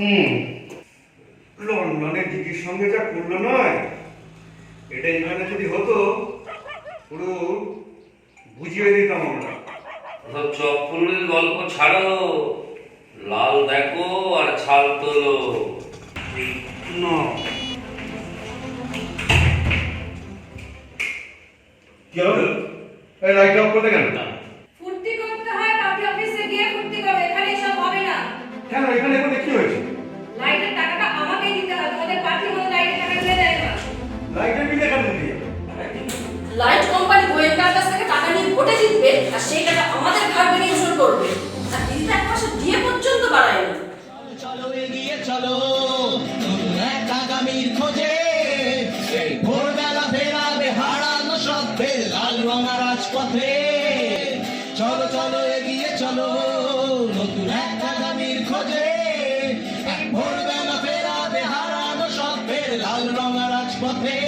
হুম। লন্ডনে দিদির সঙ্গে যা করল নয় এটা এখানে যদি হতো পুরো বুঝিয়ে দিতাম আমরা। চপ্পলের গল্প ছাড়ো লাল দেখো আর ছাল তোলো। না। কি হলো? এই লাইট অফ করতে কেন? ফুর্তি লাইট কোম্পানি গোয়েন্দার কাছ থেকে টাকা নিয়ে ভোটে জিতবে আর সেই টাকা আমাদের ঘর ভেঙে উসুল করবে। আর দিদিটা এক মাসে দিয়ে পর্যন্ত বাড়ায় না চলো, এগিয়ে চলো। এক আগামীর খোঁজে ভোরবেলা ফেরাবে হারানো স্বপ্নে লাল রঙা রাজপথে। চলো চলো, এগিয়ে চলো। নতুন এক আগামীর খোঁজে ভোরবেলা ফেরাবে হারানো স্বপ্নের লাল রঙা রাজপথে।